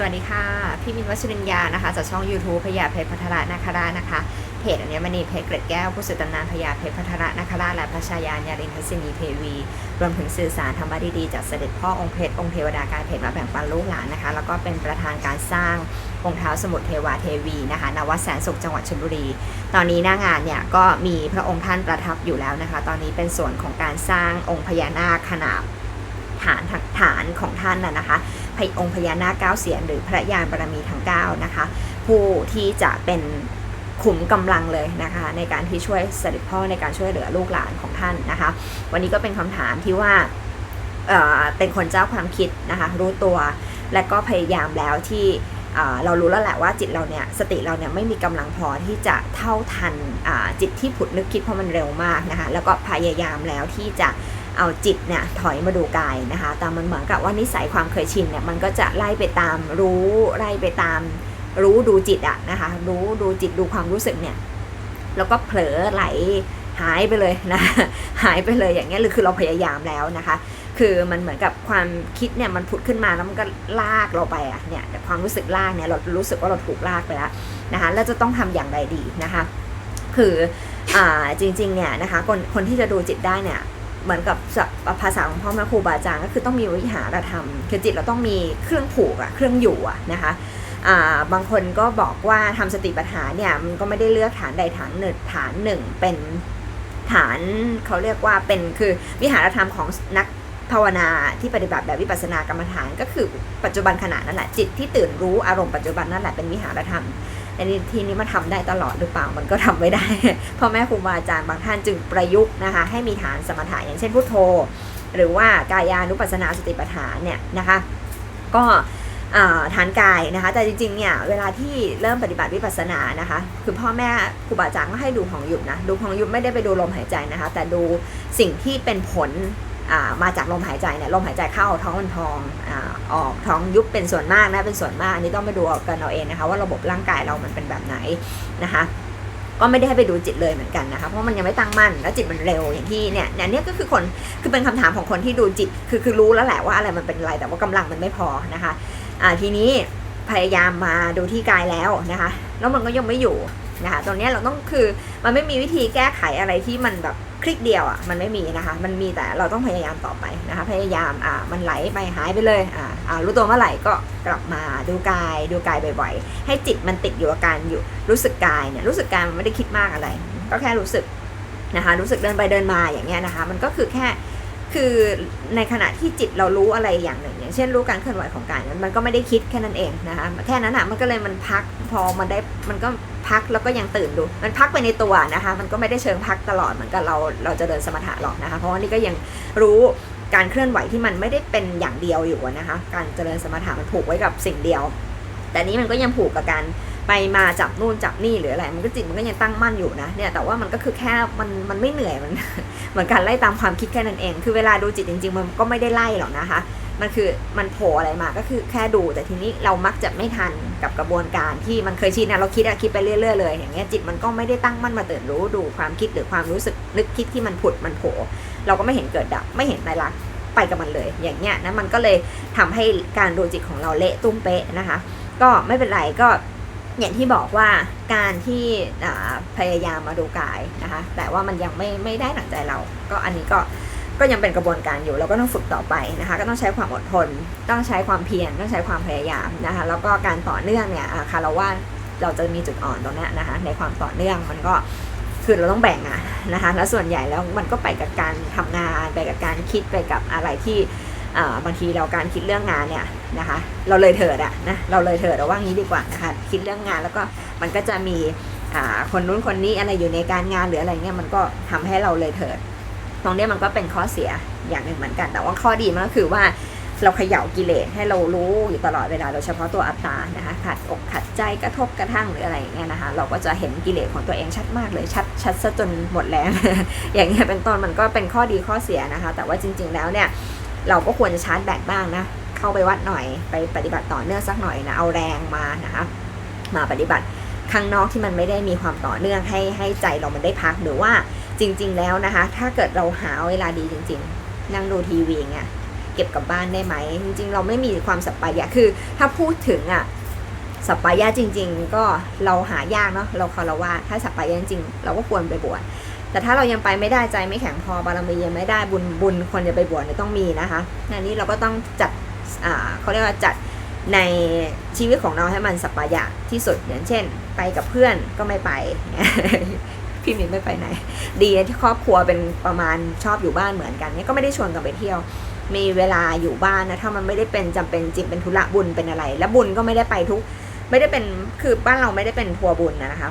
สวัสดีค่ะ พี่มินวัชรินยานะคะจากช่อง YouTube พญาเพชรพัทระนาคราชนะคะเพจอัญมณีเพชรเกร็ดแก้วผู้สื่อตำนานพญาเพชรพัทระนาคราชและพระชายานญาลินทศินีเทวี รวมถึงสื่อสารธรรมะดีๆจากเสด็จพ่อองค์เพชรองค์เทวดากายเพชรมาแบ่งปันลูกหลานนะคะแล้วก็เป็นประธานการสร้างองค์เท้าสมุทรเทวาเทวีนะคะนวัดแสนสุขจังหวัดชลบุรี ตอนนี้หน้างานเนี่ยก็มีพระองค์ท่านประทับอยู่แล้วนะคะ ตอนนี้เป็นส่วนของการสร้างองค์พญานาคขนาบฐานฐานของท่านน่ะนะคะ องค์พญานาคเก้าเสียนหรือพระยานบารมีทั้งเก้านะคะ ผู้ที่จะเป็นขุมกำลังเลยนะคะ ในการที่ช่วยเสด็จพ่อในการช่วยเหลือลูกหลานของท่านนะคะ วันนี้ก็เป็นคำถามที่ว่าเเป็นคนเจ้าความคิดนะคะ รู้ตัวและก็พยายามแล้วที่เรารู้แล้วแหละว่าจิตเราเนี่ยสติเราเนี่ยไม่มีกำลังพอที่จะเท่าทันจิตที่ผุดนึกคิดเพราะมันเร็วมากนะคะแล้วก็พยายามแล้วที่จะ เอาจิตเนี่ยถอยมาดูกายนะคะแต่มันเหมือนกับว่านิสัยความเคยชินเนี่ยมันก็จะไล่ไปตามรู้ไล่ไปตามรู้ดูจิตอะนะคะรู้ดูจิตดูความรู้สึกเนี่ยแล้วก็เผลอไหลหายไปเลยนะหายไปเลยอย่างเงี้ยหรือคือเราพยายามแล้วนะคะ คือมันเหมือนกับความคิดเนี่ยมันผุดขึ้นมาแล้วมันก็ลากเราไปอะเนี่ยแต่ความรู้สึกลากเนี่ยเรารู้สึกว่าเราถูกลากไปแล้วนะคะแล้วจะต้องทำอย่างไรดีนะคะ คืออจริงๆเนี่ยนะคะคนคนที่จะดูจิตได้เนี่ย เหมือนกับภาษาของพ่อแม่ครูบาอาจารย์ก็คือต้องมีวิหารธรรม คือจิตเราต้องมีเครื่องผูกอะเครื่องอยู่อะนะคะบางคนก็บอกว่าทำสติปัฏฐานเนี่ยมันก็ไม่ได้เลือกฐานใดฐานหนึ่งฐานหนึ่งเป็นฐานเขาเรียกว่าเป็นคือวิหารธรรมของนักภาวนาที่ปฏิบัติแบบวิปัสสนากรรมฐาน ก็คือปัจจุบันขณะนั่นแหละจิตที่ตื่นรู้อารมณ์ปัจจุบันนั่นแหละเป็นวิหารธรรม แต่นี่ทีนี้มันทำได้ตลอดหรือเปล่ามันก็ทำไม่ได้พ่อแม่ครูบาอาจารย์บางท่านจึงประยุกต์นะคะ ให้มีฐานสมถะอย่างเช่นพุทโธ หรือว่ากายานุปัสสนาสติปัฏฐานเนี่ยนะคะ ก็ฐานกายนะคะ แต่จริงๆเนี่ยเวลาที่เริ่มปฏิบัติวิปัสสนานะคะ คือพ่อแม่ครูบาอาจารย์ก็ให้ดูของหยุดนะ ดูของหยุดไม่ได้ไปดูลมหายใจนะคะ แต่ดูสิ่งที่เป็นผล มาจากลมหายใจเนี่ยลมหายใจเข้าท้องมันพองอออกท้องยุบเป็นส่วนมากนะเป็นส่วนมากอันนี้ต้องไปดูเกันเอาเองนะคะ ว่าระบบร่างกายเรามันเป็นแบบไหนนะคะก็ไม่ได้ให้ไปดูจิตเลยเหมือนกันนะคะเพราะมันยังไม่ตั้งมั่นแล้วจิตมันเร็วอย่างที่เนี่ยเนี่ยนี่ก็คือคนคือเป็นคำถามของคนที่ดูจิตคือคือรู้แล้วแหละว่าอะไรมันเป็นอะไรแต่ว่ากำลังมันไม่พอนะคะอ่าทีนี้พยายามมาดูที่กายแล้วนะคะแล้วมันก็ยังไม่อยู่นะคะตรงนี้เราต้องคือมันไม่มีวิธีแก้ไขอะไรที่มันแบบ คลิกเดียวอะมันไม่มีนะคะ มันมีแต่เราต้องพยายามต่อไปนะคะ พยายามอ่ามันไหลไปหายไปเลยอ่าอ่ารู้ตัวเมื่อไหร่ก็กลับมาดูกายดูกายบ่อยๆ ให้จิตมันติดอยู่กับการอยู่รู้สึกกายเนี่ยรู้สึกกายมันไม่ได้คิดมากอะไร ก็แค่รู้สึกนะคะ รู้สึกเดินไปเดินมาอย่างเงี้ยนะคะ มันก็คือแค่ คือในขณะที่จิตเรารู้อะไรอย่างหนึ่ง อย่างเช่นรู้การเคลื่อนไหวของกายมันมันก็ไม่ได้คิดแค่นั้นเองนะคะแค่นั้นอะมันก็เลยมันพักพอมันได้มันก็พักแล้วก็ยังตื่นดู มันพักไปในตัวนะคะ มันก็ไม่ได้เชิงพักตลอดเหมือนกับเราเราจะเดินสมถะหรอกนะคะ เพราะว่านี่ก็ยังรู้การเคลื่อนไหวที่มันไม่ได้เป็นอย่างเดียวอยู่นะคะ การเจริญสมถะมันผูกไว้กับสิ่งเดียว แต่นี้มันก็ยังผูกกับการ ไปมาจับนู่นจับนี่หรืออะไร มันก็จิตมันก็ยังตั้งมั่นอยู่นะเนี่ยแต่ว่ามันก็คือแค่มันมันไม่เหนื่อยมันเหมือนการไล่ตามความคิดแค่นั้นเอง คือเวลาดูจิตจริง ๆ มันก็ไม่ได้ไล่หรอกนะคะ มันคือมันโผล่อะไรมาก็คือแค่ดู แต่ทีนี้เรามักจะไม่ทันกับกระบวนการที่มันเคยชินนะเราคิดอะคิดไปเรื่อยๆเลยอย่างเงี้ยจิตมันก็ไม่ได้ตั้งมั่นมาตื่นรู้ดูความคิดหรือความรู้สึกนึกคิดที่มันผุดมันโผล่เราก็ไม่เห็นเกิดดับไม่เห็นไตรลักษณ์ไปกับมันเลย อย่างเงี้ยนะมันก็เลยทำให้การดูจิตของเราเละตุ้มเป๊ะนะคะ ก็ไม่เป็นไรก็ อย่างที่บอกว่าการที่พยายามมาดูกายนะคะ แต่ว่ามันยังไม่ไม่ได้หนังใจเรา ก็อันนี้ก็ก็ยังเป็นกระบวนการอยู่เราก็ต้องฝึกต่อไปนะคะ ก็ต้องใช้ความอดทน ต้องใช้ความเพียรต้องใช้ความพยายามนะคะ แล้วก็การต่อเนื่องเนี่ยอ่าคารวะเราจะมีจุดอ่อนตรงนี้นะคะ ในความต่อเนื่องมันก็คือเราต้องแบ่งอะนะคะ แล้วส่วนใหญ่แล้วมันก็ไปกับการทำงานไปกับการคิดไปกับอะไรที่ บางทีเราการคิดเรื่องงานเนี่ยนะคะ เราเลยเถิดอะนะเราเลยเถิดเอาว่างี้ดีกว่านะคะคิดเรื่องงานแล้วก็มันก็จะมีคนนู้นคนนี้อะไรอยู่ในการงานหรืออะไรเงี้ยมันก็ทำให้เราเลยเถิด ตรงนี้มันก็เป็นข้อเสียอย่างหนึ่งเหมือนกัน แต่ว่าข้อดีมันก็คือว่าเราเขย่ากิเลสให้เรารู้อยู่ตลอดเวลาโดยเฉพาะตัวอัตตานะคะขัดอกขัดใจกระทบกระทั่งหรืออะไรอย่างเงี้ยนะคะ เราก็จะเห็นกิเลสของตัวเองชัดมากเลยชัดชัดซะจนหมดแรงอย่างเงี้ยเป็นต้นมันก็เป็นข้อดีข้อเสียนะคะ แต่ว่าจริง ๆแล้วเนี่ย เราก็ควรจะชาร์จแบตบ้างนะ เข้าไปวัดหน่อยไปปฏิบัติต่อเนื่องสักหน่อยนะ เอาแรงมานะคะมาปฏิบัติข้างนอกที่มันไม่ได้มีความต่อเนื่องให้ให้ใจเรามันได้พักหรือว่าจริง ๆ แล้วนะคะ ถ้าเกิดเราหาเวลาดีจริง ๆ นั่งดูทีวีเงี้ยเก็บกลับบ้านได้ไหม จริง ๆ เราไม่มีความสัปปายะคือถ้าพูดถึงอะสัปปายะจริง ๆ ก็เราหายากเนาะเราคารวะถ้าสัปปายะจริงๆเราก็ควรไปบวช แต่ถ้าเรายังไปไม่ได้ใจไม่แข็งพอบารมียังไม่ได้บุญบุญคนจะไปบวชเนี่ยต้องมีนะคะอันนี้เราก็ต้องจัดอ่าเขาเรียกว่าจัดในชีวิตของเราให้มันสัปปายะที่สุดอย่างเช่น ไปกับเพื่อนก็ไม่ไป พี่มินไม่ไปไหน ดีที่ครอบครัวเป็นประมาณชอบอยู่บ้านเหมือนกันเนี่ยก็ไม่ได้ชวนกันไปเที่ยว มีเวลาอยู่บ้านนะถ้ามันไม่ได้เป็นจำเป็นจริงเป็นธุระบุญเป็นอะไร แล้วบุญก็ไม่ได้ไปทุก ไม่ได้เป็นคือบ้านเราไม่ได้เป็นทัวร์บุญนะนะคะ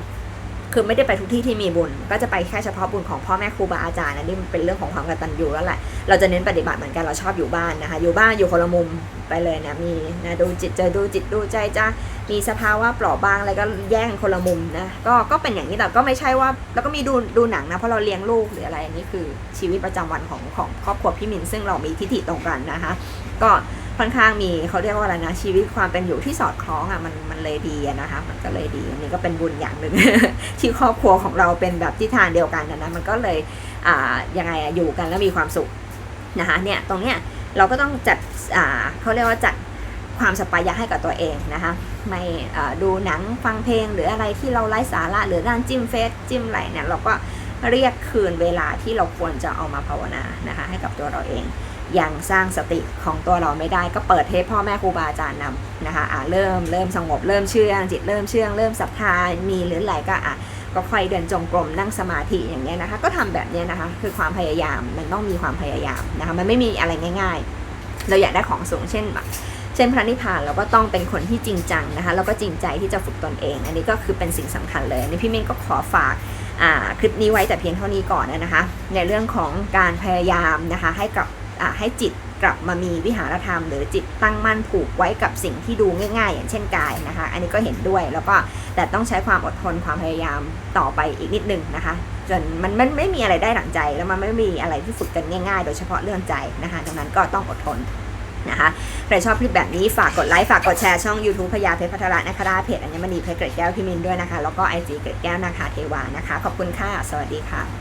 คือไม่ได้ไปทุกที่ที่มีบุญ ก็จะไปแค่เฉพาะบุญของพ่อแม่ครูบาอาจารย์นะนี่มันเป็นเรื่องของความกตัญญูแล้วแหละ เราจะเน้นปฏิบัติเหมือนกันเราชอบอยู่บ้านนะคะ อยู่บ้านอยู่คนละมุมไปเลยนะมีนะดูจิตจะดูจิตดูใจจะมีสภาวะเปราะบางอะไรก็แย่งคนละมุมนะก็ก็เป็นอย่างนี้แต่ก็ไม่ใช่ว่าแล้วก็มีดูดูหนังนะเพราะเราเลี้ยงลูกหรืออะไรอันนี้คือชีวิตประจำวันของของครอบครัวพี่มินซึ่งเรามีทิฏฐิตรงกันนะคะ ก็ ค่อนข้างมีเขาเรียกว่าอะไรนะชีวิตความเป็นอยู่ที่สอดคล้องอะมันมันเลยดีนะคะ มันก็เลยดีอันนี้ก็เป็นบุญอย่างหนึ่ง ที่ครอบครัวของเราเป็นแบบทิศทางเดียวกันนะนะมันก็เลยอ่ายังไงอยู่กันแล้วมีความสุขนะคะเนี่ยตรงเนี้ยเราก็ต้องจัดอ่าเขาเรียกว่าจัดความสปายะให้กับตัวเองนะคะไม่ดูหนังฟังเพลงหรืออะไรที่เราไร้สาระหรือด้านจิ้มเฟซจิ้มอะไรเนี่ยเราก็เรียกคืนเวลาที่เราควรจะเอามาภาวนานะคะให้กับตัวเราเอง ยังสร้างสติของตัวเราไม่ได้ก็เปิดเทปพ่อแม่ครูบาอาจารย์นำนะคะอ่าเริ่มเริ่มสงบเริ่มเชื่องจิตเริ่มเชื่องเริ่มศรัทธามีหรือไหลก็อะก็ค่อยเดินจงกรมนั่งสมาธิอย่างเงี้ยนะคะ ก็ทำแบบเนี้ยนะคะ คือความพยายามมันต้องมีความพยายามนะคะมันไม่มีอะไรง่าย ๆ เราอยากได้ของสูงเช่นแบบเช่นพระนิพพานเราก็ต้องเป็นคนที่จริงจังนะคะแล้วก็จริงใจที่จะฝึกตนเอง อันนี้ก็คือเป็นสิ่งสำคัญเลยนนี้พี่เมิ้นก็ขอฝากคลิปนี้ไว้แต่เพียงเท่านี้ก่อนนะคะ ในเรื่องของการพยายามนะคะให้กับ ให้จิตกลับมามีวิหารธรรม หรือจิตตั้งมั่นผูกไว้กับสิ่งที่ดูง่าย ๆ อย่างเช่นกายนะคะ อันนี้ก็เห็นด้วยแล้วก็แต่ต้องใช้ความอดทนความพยายามต่อไปอีกนิดนึงนะคะ จนมันมันไม่มีอะไรได้หลังใจแล้วมันไม่มีอะไรที่ฝึกกันง่ายๆ โดยเฉพาะเรื่องใจนะคะดังนั้นก็ต้องอดทนนะคะใครชอบคลิปแบบนี้ฝากกดไลค์ฝากกดแชร์ช่อง YouTube พยาเพชรพัทระนะคะเพจอัญมณีเพชรเกรดแก้วพิมินด้วยนะคะ แล้วก็ไอจีเกรดแก้วนาคาเทวานะคะ ขอบคุณค่ะ สวัสดีค่ะ